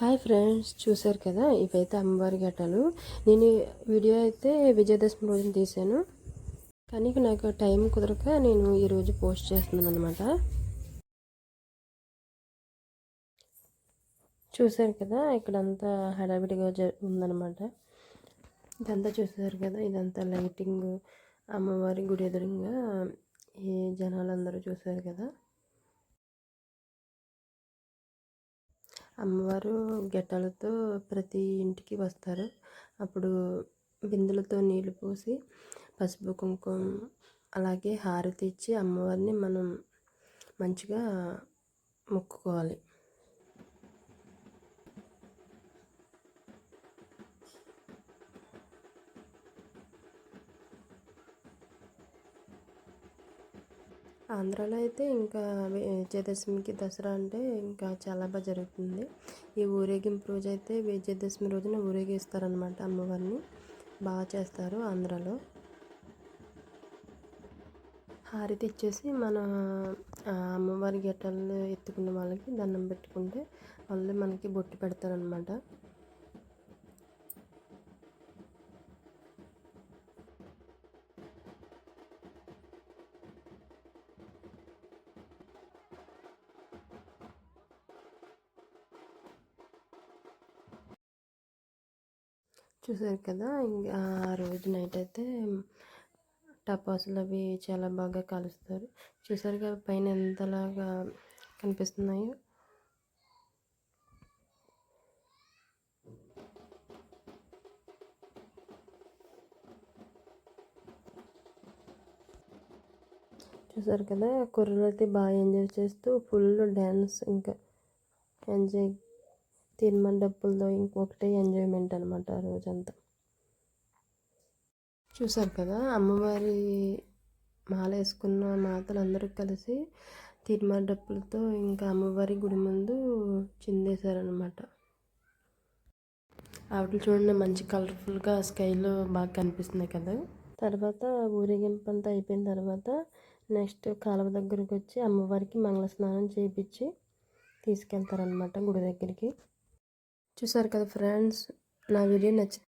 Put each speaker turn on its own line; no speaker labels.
Hi friends చూశారు కదా? ఇవైతే అమ్మవారి ఘట్టాలు నేను వీడియో అయితే విజయదశమి రోజున తీశాను. కానీ నాకు టైం కుదరక నేను ఈరోజు పోస్ట్ చేస్తున్నాను అనమాట చూశారు కదా? ఇక్కడంతా హడావిడిగా జ ఉందన్నమాట. ఇదంతా చూసారు కదా? ఇదంతా లైటింగ్ అమ్మవారి గుడి ఎదురుగా ఈ జనాలందరూ చూశారు కదా? అమ్మవారు గెట్టాలతో ప్రతి ఇంటికి వస్తారు. అప్పుడు బిందెలతో నీళ్ళు పోసి పసుపు కుంకుమ అలాగే హారతి ఇచ్చి అమ్మవారిని మనం మంచిగా మొక్కుకోవాలి. ఆంధ్రాలో అయితే ఇంకా విజయదశమికి దసరా అంటే ఇంకా చాలా బాగా జరుగుతుంది. ఈ ఊరేగింపు రోజు అయితే విజయదశమి రోజున ఊరేగిస్తారనమాట అమ్మవారిని. బాగా చేస్తారు ఆంధ్రాలో. హారతి ఇచ్చేసి మన అమ్మవారి గెట్టలు ఎత్తుకున్న వాళ్ళకి దండం పెట్టుకుంటే వాళ్ళు మనకి బొట్టు పెడతారనమాట చూసారు కదా ఇంకా ఆ రోజు నైట్ అయితే టపాసులు అవి చాలా బాగా కాలుస్తారు. చూసారు కదా పైన ఎంతలాగా కనిపిస్తున్నాయో. చూసారు కదా కుర్రలు అయితే బాగా ఎంజాయ్ చేస్తూ ఫుల్ డ్యాన్స్ ఇంకా ఎంజాయ్ తిరుమల డబ్బులతో ఇంకొకటే ఎంజాయ్మెంట్ అనమాట ఆ రోజంతా. చూసారు కదా అమ్మవారి మాల వేసుకున్న మాతలు అందరూ కలిసి తిరుమల డప్పులతో ఇంకా అమ్మవారి గుడి ముందు చిందేశారనమాట ఆవిడ చూడండి మంచి కలర్ఫుల్గా స్కైలో బాగా కనిపిస్తున్నాయి కదా. తర్వాత ఊరేగింపు అంతా అయిపోయిన తర్వాత నెక్స్ట్ కాలువ దగ్గరకు వచ్చి అమ్మవారికి మంగళ స్నానం చేయించి తీసుకెళ్తారనమాట గుడి దగ్గరికి. చూసారు కదా ఫ్రెండ్స్? నా వీడియో నచ్చి